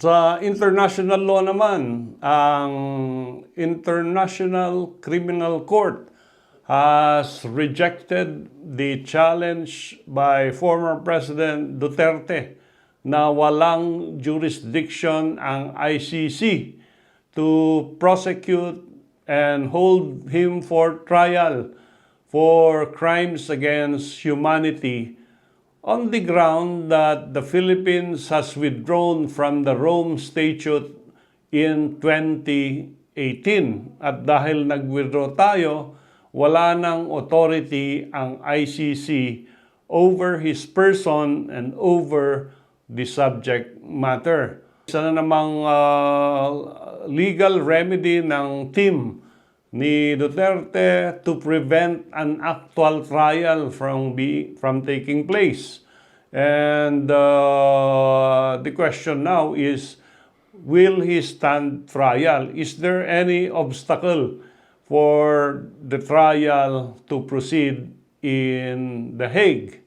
Sa international law naman, ang International Criminal Court has rejected the challenge by former President Duterte na walang jurisdiction ang ICC to prosecute and hold him for trial for crimes against humanity on the ground that the Philippines has withdrawn from the Rome Statute in 2018. At dahil nag-withdraw tayo, wala nang authority ang ICC over his person and over the subject matter. Isa na namang uh, legal remedy ng team ni Duterte to prevent an actual trial from be from taking place. And uh, the question now is will he stand trial? Is there any obstacle for the trial to proceed in The Hague?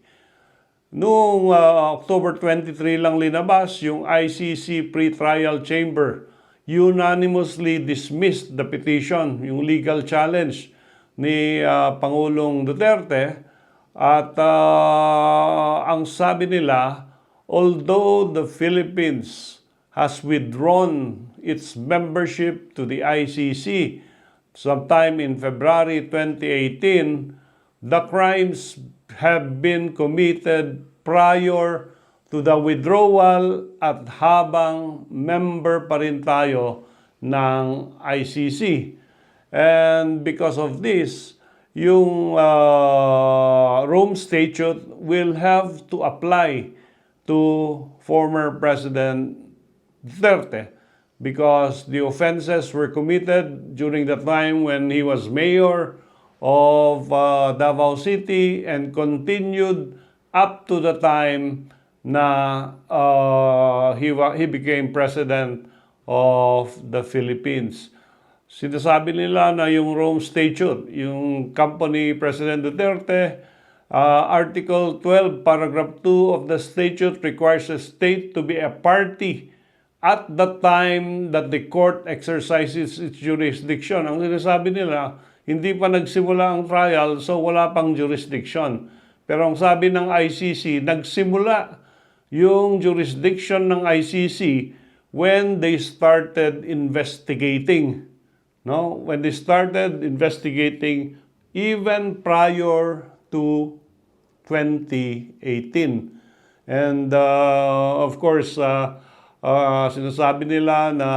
Noong uh, October 23 lang linabas yung ICC pre-trial chamber unanimously dismissed the petition, yung legal challenge ni uh, Pangulong Duterte. At uh, ang sabi nila although the Philippines has withdrawn its membership to the ICC sometime in February 2018 the crimes have been committed prior to the withdrawal at habang member pa rin tayo ng ICC. And because of this, yung uh, Rome Statute will have to apply to former President Duterte because the offenses were committed during the time when he was mayor of uh, Davao City and continued up to the time na uh, he, he became president of the Philippines. Sinasabi nila na yung Rome Statute, yung company President Duterte, uh, Article 12, Paragraph 2 of the statute requires a state to be a party at the time that the court exercises its jurisdiction. Ang sinasabi nila, hindi pa nagsimula ang trial, so wala pang jurisdiction. Pero ang sabi ng ICC, nagsimula yung jurisdiction ng ICC when they started investigating. No? When they started investigating even prior to 2018. And uh, of course, uh, uh, sinasabi nila na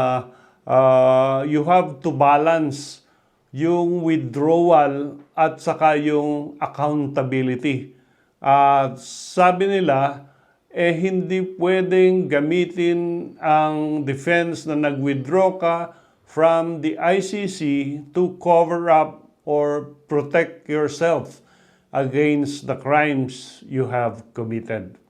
uh, you have to balance yung withdrawal at saka yung accountability. At sabi nila, eh hindi pwedeng gamitin ang defense na nag-withdraw ka from the ICC to cover up or protect yourself against the crimes you have committed.